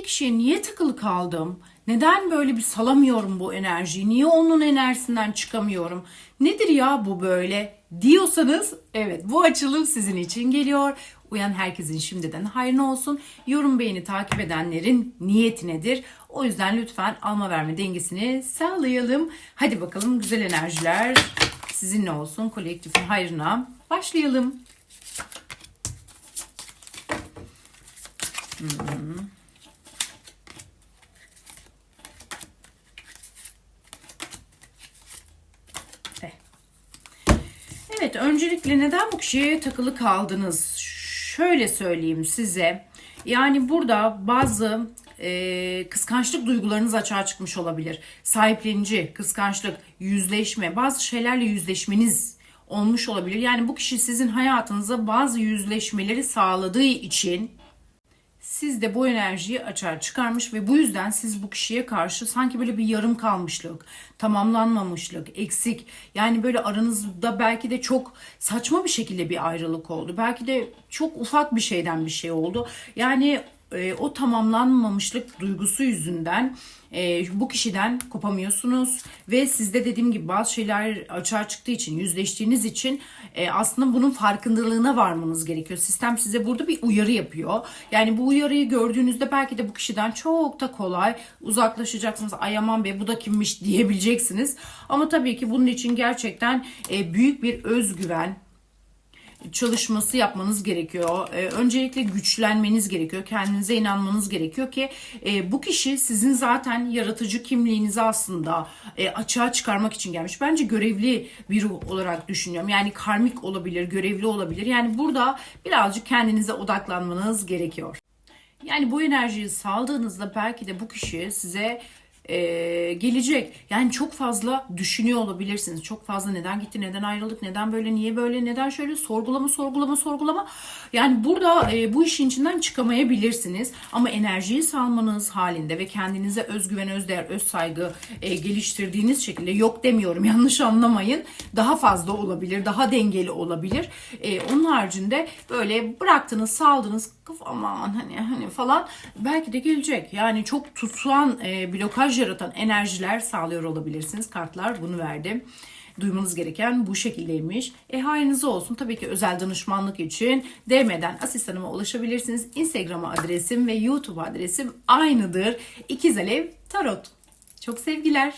karşımdaki kişiye niye takılı kaldım? Neden böyle bir salamıyorum bu enerjiyi? Niye onun enerjisinden çıkamıyorum? Nedir ya bu böyle? Diyorsanız evet bu açılım sizin için geliyor. Uyan herkesin şimdiden hayrına olsun. Yorum beğeni takip edenlerin niyeti nedir? O yüzden lütfen alma verme dengesini sağlayalım. Hadi bakalım güzel enerjiler sizinle olsun. Kolektifin hayrına başlayalım. Evet, öncelikle neden bu kişiye takılı kaldınız? Şöyle söyleyeyim size. Yani burada bazı e, kıskançlık duygularınız açığa çıkmış olabilir. Sahiplenici, kıskançlık, yüzleşme, bazı şeylerle yüzleşmeniz olmuş olabilir. Yani bu kişi sizin hayatınıza bazı yüzleşmeleri sağladığı için siz de bu enerjiyi açığa çıkarmış ve bu yüzden siz bu kişiye karşı sanki böyle bir yarım kalmışlık, tamamlanmamışlık, eksik. Yani böyle aranızda belki de çok saçma bir şekilde bir ayrılık oldu. Belki de çok ufak bir şeyden bir şey oldu. Yani e, o tamamlanmamışlık duygusu yüzünden e, bu kişiden kopamıyorsunuz ve sizde dediğim gibi bazı şeyler açığa çıktığı için yüzleştiğiniz için e, aslında bunun farkındalığına varmanız gerekiyor. Sistem size burada bir uyarı yapıyor. Yani bu uyarıyı gördüğünüzde belki de bu kişiden çok da kolay uzaklaşacaksınız. Ay aman be bu da kimmiş diyebileceksiniz. Ama tabii ki bunun için gerçekten e, büyük bir özgüven, çalışması yapmanız gerekiyor. Ee, öncelikle güçlenmeniz gerekiyor. Kendinize inanmanız gerekiyor ki e, bu kişi sizin zaten yaratıcı kimliğinizi aslında e, açığa çıkarmak için gelmiş. Bence görevli bir olarak düşünüyorum. Yani karmik olabilir, görevli olabilir. Yani burada birazcık kendinize odaklanmanız gerekiyor. Yani bu enerjiyi saldığınızda belki de bu kişi size e, gelecek. Yani çok fazla düşünüyor olabilirsiniz. Çok fazla neden gitti, neden ayrıldık, neden böyle, niye böyle, neden şöyle sorgulama, sorgulama, sorgulama. Yani burada e, bu işin içinden çıkamayabilirsiniz. Ama enerjiyi salmanız halinde ve kendinize özgüven, özdeğer, öz saygı e, geliştirdiğiniz şekilde yok demiyorum yanlış anlamayın. Daha fazla olabilir, daha dengeli olabilir. E, onun haricinde böyle bıraktınız, saldınız, aman hani hani falan belki de gelecek. Yani çok tutan, e, blokaj yaratan enerjiler sağlıyor olabilirsiniz. Kartlar bunu verdi. Duymanız gereken bu şekildeymiş. E hayrınıza olsun. Tabii ki özel danışmanlık için DM'den asistanıma ulaşabilirsiniz. Instagram adresim ve YouTube adresim aynıdır. İkiz Alev Tarot. Çok sevgiler.